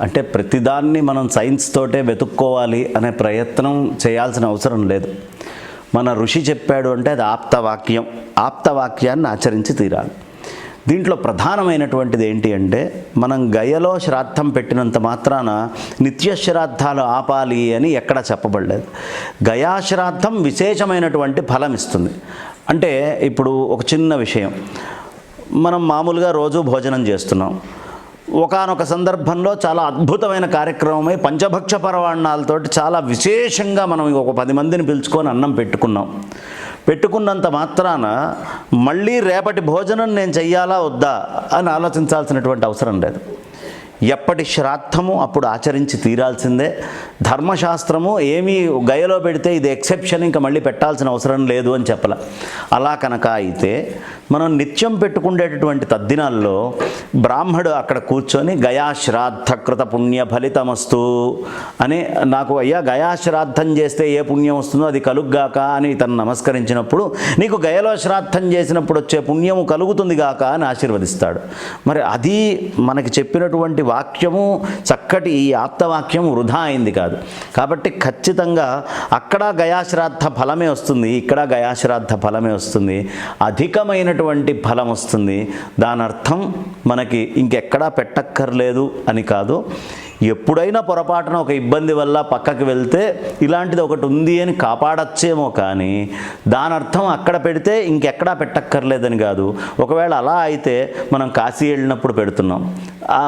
అంటే ప్రతిదాన్ని మనం సైన్స్ తోటే వెతుక్కోవాలి అనే ప్రయత్నం చేయాల్సిన అవసరం లేదు. మన ఋషి చెప్పాడు అంటే అది ఆప్తవాక్యం. ఆప్తవాక్యాన్ని ఆచరించి తీరాలి. దీంట్లో ప్రధానమైనటువంటిది ఏంటి అంటే మనం గయలో శ్రాద్ధం పెట్టినంత మాత్రాన నిత్య శ్రాద్ధాలు ఆపాలి అని ఎక్కడ చెప్పబడలేదు. గయా శ్రాద్ధం విశేషమైనటువంటి ఫలం ఇస్తుంది. అంటే ఇప్పుడు ఒక చిన్న విషయం. మనం మామూలుగా రోజు భోజనం చేస్తున్నాం. ఒకానొక సందర్భంలో చాలా అద్భుతమైన కార్యక్రమమై పంచభక్ష పరవాణాలతోటి చాలా విశేషంగా మనం ఒక పది మందిని పిలుచుకొని అన్నం పెట్టుకున్నాం. పెట్టుకున్నంత మాత్రాన మళ్ళీ రేపటి భోజనం నేను చెయ్యాలా వద్దా అని ఆలోచించాల్సినటువంటి అవసరం లేదు. ఎప్పటి శ్రాద్ధము అప్పుడు ఆచరించి తీరాల్సిందే. ధర్మశాస్త్రము ఏమీ గయలో పెడితే ఇది ఎక్సెప్షన్ ఇంకా మళ్ళీ పెట్టాల్సిన అవసరం లేదు అని చెప్పాల. అలా కనుక అయితే మనం నిత్యం పెట్టుకునేటటువంటి తద్దినాల్లో బ్రాహ్మడు అక్కడ కూర్చొని గయా శ్రాద్ధ పుణ్య ఫలితమస్తు అని నాకు అయ్యా గయా శ్రాద్ధం చేస్తే ఏ పుణ్యం వస్తుందో అది కలుగ్గాక అని తను నమస్కరించినప్పుడు నీకు గయలో శ్రాద్ధం చేసినప్పుడు వచ్చే పుణ్యము కలుగుతుంది గాక అని ఆశీర్వదిస్తాడు. మరి అది మనకి చెప్పినటువంటి వాక్యము చక్కటి ఈ ఆప్తవాక్యం వృధా అయింది కాదు. కాబట్టి ఖచ్చితంగా అక్కడ గయాశ్రాద్ధ ఫలమే వస్తుంది ఇక్కడ గయాశ్రాద్ధ ఫలమే వస్తుంది అధికమైనటువంటి ఫలం వస్తుంది. దాని అర్థం మనకి ఇంకెక్కడా పెట్టక్కర్లేదు అని కాదు. ఎప్పుడైనా పొరపాటున ఒక ఇబ్బంది వల్ల పక్కకి వెళ్తే ఇలాంటిది ఒకటి ఉంది అని కాపాడచ్చేమో కానీ దాని అర్థం అక్కడ పెడితే ఇంకెక్కడా పెట్టక్కర్లేదని కాదు. ఒకవేళ అలా అయితే మనం కాశీ వెళ్ళినప్పుడు పెడుతున్నాం.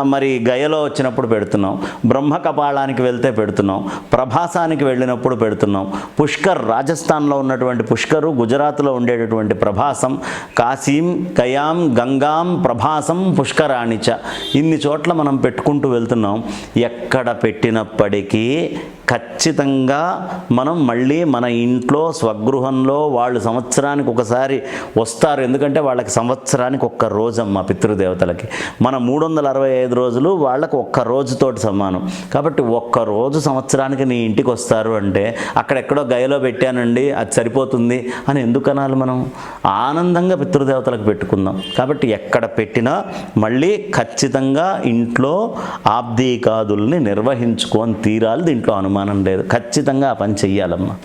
మరి గయలో వచ్చినప్పుడు పెడుతున్నాం. బ్రహ్మ కపాళానికి వెళ్తే పెడుతున్నాం. ప్రభాసానికి వెళ్ళినప్పుడు పెడుతున్నాం. పుష్కర్ రాజస్థాన్లో ఉన్నటువంటి పుష్కరు గుజరాత్లో ఉండేటటువంటి ప్రభాసం కాశీం కయాం గంగాం ప్రభాసం పుష్కరాణిచ ఇన్ని చోట్ల మనం పెట్టుకుంటూ వెళ్తున్నాం. ఎక్కడ పెట్టినప్పటికీ ఖచ్చితంగా మనం మళ్ళీ మన ఇంట్లో స్వగృహంలో వాళ్ళు సంవత్సరానికి ఒకసారి వస్తారు. ఎందుకంటే వాళ్ళకి సంవత్సరానికి ఒక్క రోజమ్మ పితృదేవతలకి. మన మూడు వందల అరవై అరవై ఐదు రోజులు వాళ్ళకు ఒక్క రోజుతోటి సమానం. కాబట్టి ఒక్క రోజు సంవత్సరానికి నీ ఇంటికి వస్తారు అంటే అక్కడెక్కడో గయలో పెట్టానండి అది సరిపోతుంది అని ఎందుకు అనాలి మనం? ఆనందంగా పితృదేవతలకు పెట్టుకుందాం. కాబట్టి ఎక్కడ పెట్టినా మళ్ళీ ఖచ్చితంగా ఇంట్లో ఆబ్దీకాదుల్ని నిర్వహించుకొని తీరాలి దీంట్లో అనుమానం లేదు. ఖచ్చితంగా ఆ పని చెయ్యాలమ్మా.